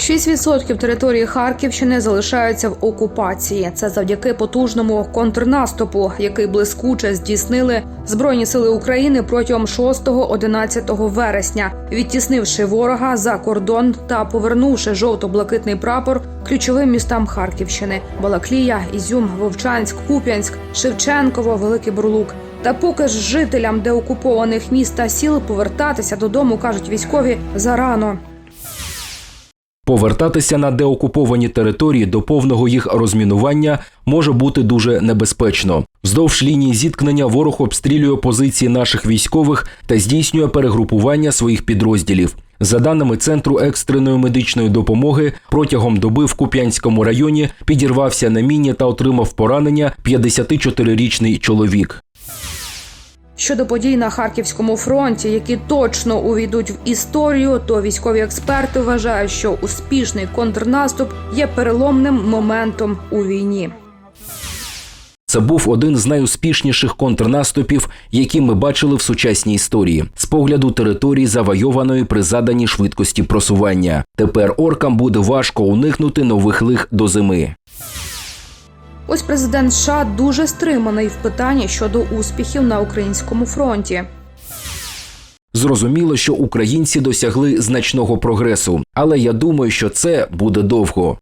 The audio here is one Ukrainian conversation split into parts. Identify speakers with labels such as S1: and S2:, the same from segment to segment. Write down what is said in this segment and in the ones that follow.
S1: 6% території Харківщини залишаються в окупації. Це завдяки потужному контрнаступу, який блискуче здійснили збройні сили України протягом 6-11 вересня, відтіснивши ворога за кордон та повернувши жовто-блакитний прапор ключовим містам Харківщини: Балаклія, Ізюм, Вовчанськ, Куп'янськ, Шевченково, Великий Бурлук. Та поки ж жителям деокупованих міст та сіл повертатися додому кажуть військові зарано.
S2: Повертатися на деокуповані території до повного їх розмінування може бути дуже небезпечно. Вздовж лінії зіткнення ворог обстрілює позиції наших військових та здійснює перегрупування своїх підрозділів. За даними Центру екстреної медичної допомоги, протягом доби в Куп'янському районі підірвався на міні та отримав поранення 54-річний чоловік.
S1: Щодо подій на харківському фронті, які точно увійдуть в історію, то військові експерти вважають, що успішний контрнаступ є переломним моментом у війні.
S2: Це був один з найуспішніших контрнаступів, які ми бачили в сучасній історії, з погляду території завойованої при заданій швидкості просування. Тепер оркам буде важко уникнути нових лих до зими.
S1: Ось президент США дуже стриманий в питанні щодо успіхів на українському фронті.
S2: Зрозуміло, що українці досягли значного прогресу, але я думаю, що це буде довго.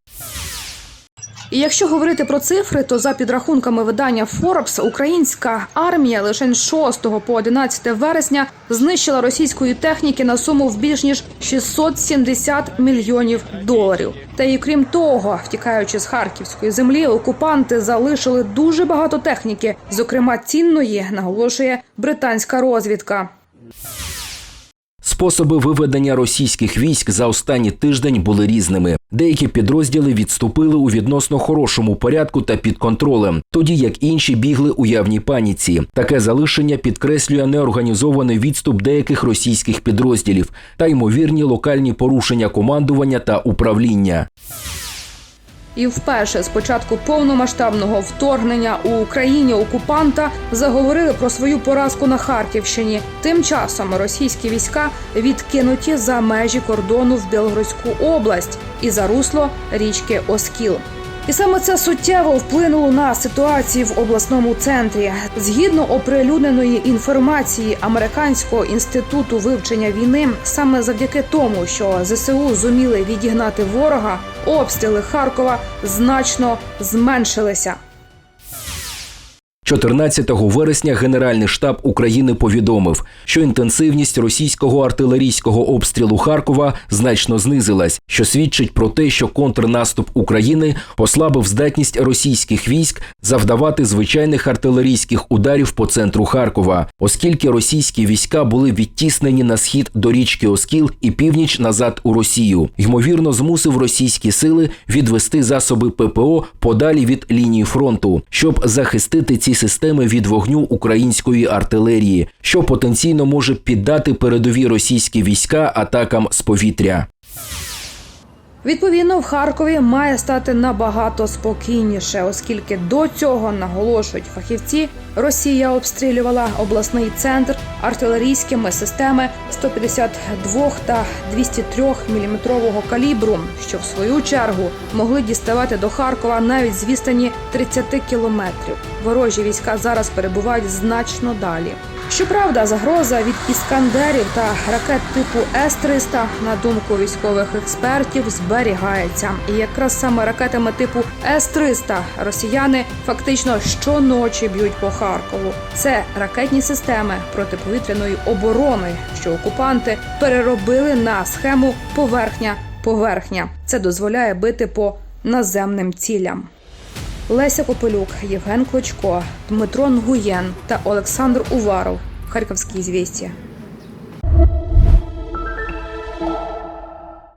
S1: І якщо говорити про цифри, то за підрахунками видання Forbes, українська армія лише з 6 по 11 вересня знищила російської техніки на суму в більш ніж 670 мільйонів доларів. Та і крім того, втікаючи з харківської землі, окупанти залишили дуже багато техніки, зокрема цінної, наголошує британська розвідка.
S2: Способи виведення російських військ за останній тиждень були різними. Деякі підрозділи відступили у відносно хорошому порядку та під контролем, тоді як інші бігли у явній паніці. Таке залишення підкреслює неорганізований відступ деяких російських підрозділів та ймовірні локальні порушення командування та управління.
S1: І вперше з початку повномасштабного вторгнення у Україні окупанта заговорили про свою поразку на Харківщині. Тим часом російські війська відкинуті за межі кордону в Білгородську область і за русло річки Оскіл. І саме це суттєво вплинуло на ситуацію в обласному центрі. Згідно оприлюдненої інформації Американського інституту вивчення війни, саме завдяки тому, що ЗСУ зуміли відігнати ворога, обстріли Харкова значно зменшилися.
S2: 14 вересня Генеральний штаб України повідомив, що інтенсивність російського артилерійського обстрілу Харкова значно знизилась, що свідчить про те, що контрнаступ України послабив здатність російських військ завдавати звичайних артилерійських ударів по центру Харкова, оскільки російські війська були відтіснені на схід до річки Оскіл і північ назад у Росію. Ймовірно, змусив російські сили відвести засоби ППО подалі від лінії фронту, щоб захистити ці системи від вогню української артилерії, що потенційно може піддати передові російські війська атакам з повітря.
S1: Відповідно, в Харкові має стати набагато спокійніше, оскільки до цього наголошують фахівці. Росія обстрілювала обласний центр артилерійськими системи 152 та 203 мм калібру, що в свою чергу могли діставати до Харкова навіть з відстані 30 кілометрів. Ворожі війська зараз перебувають значно далі. Щоправда, загроза від іскандерів та ракет типу С-300, на думку військових експертів, зберігається. І якраз саме ракетами типу С-300 росіяни фактично щоночі б'ють по Харкову. Це ракетні системи протиповітряної оборони, що окупанти переробили на схему поверхня-поверхня. Це дозволяє бити по наземним цілям. Леся Копилюк, Євген Клочко, Дмитро Нгуєн та Олександр Уваров. Харківські звістя.